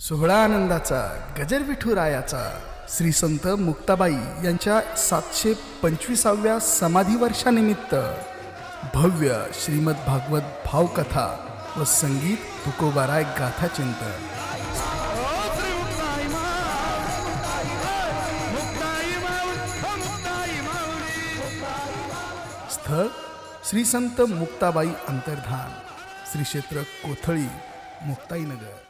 सोहळा आनंदाचा गजर विठुरायाचा श्री संत मुक्ताबाई यांच्या सातशे पंचवीसाव्या समाधी वर्षानिमित्त भव्य श्रीमद भागवत भावकथा व संगीत तुकोबाराय गाथा चिंतन. स्थळ श्री संत मुक्ताबाई अंतर्धान श्री क्षेत्र कोथळी मुक्ताईनगर.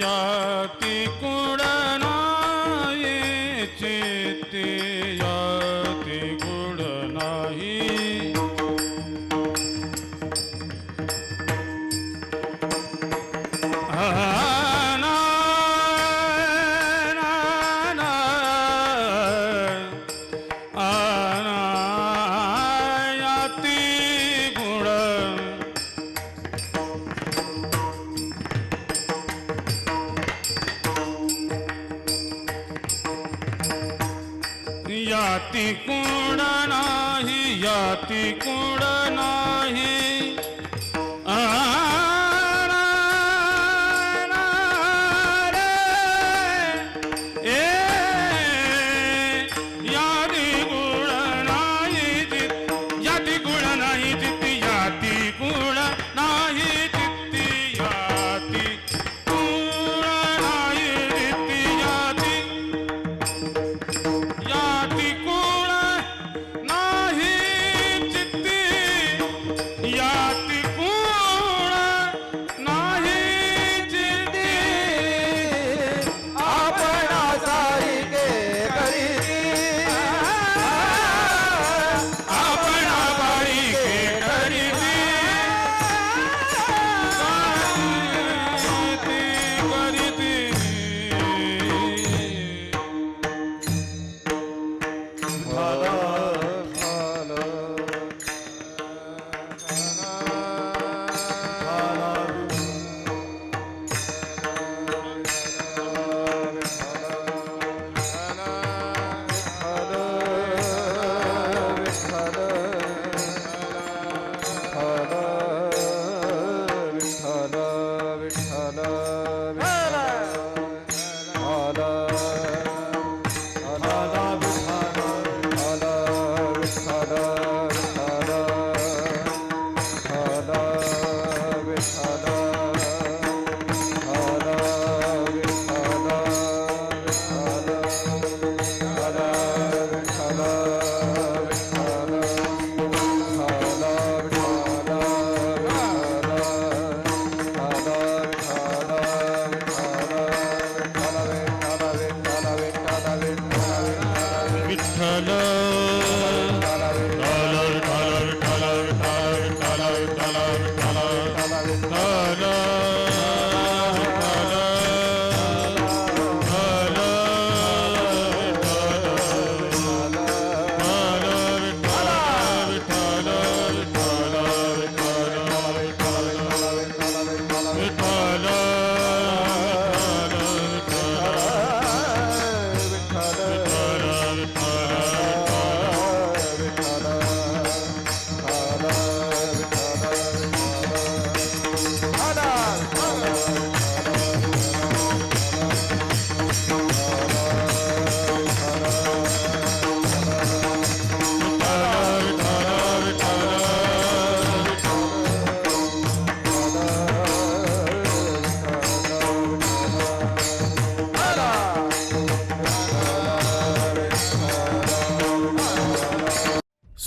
জাতি কুড়া याती कुण नाही याती कुण नाही. या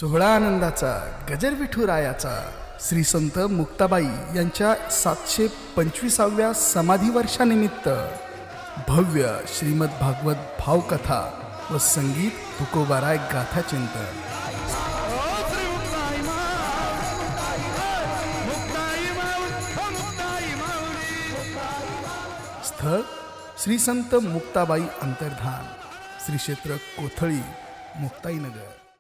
सोहळा आनंदाचा गजर विठुरायाचा श्री संत मुक्ताबाई यांच्या सातशे पंचवीसाव्या समाधी वर्षानिमित्त भव्य श्रीमद भागवत भावकथा व संगीत तुकोबाराय गाथा चिंतन स्थळ श्री संत मुक्ताबाई अंतर्धान श्री क्षेत्र कोथळी मुक्ताईनगर.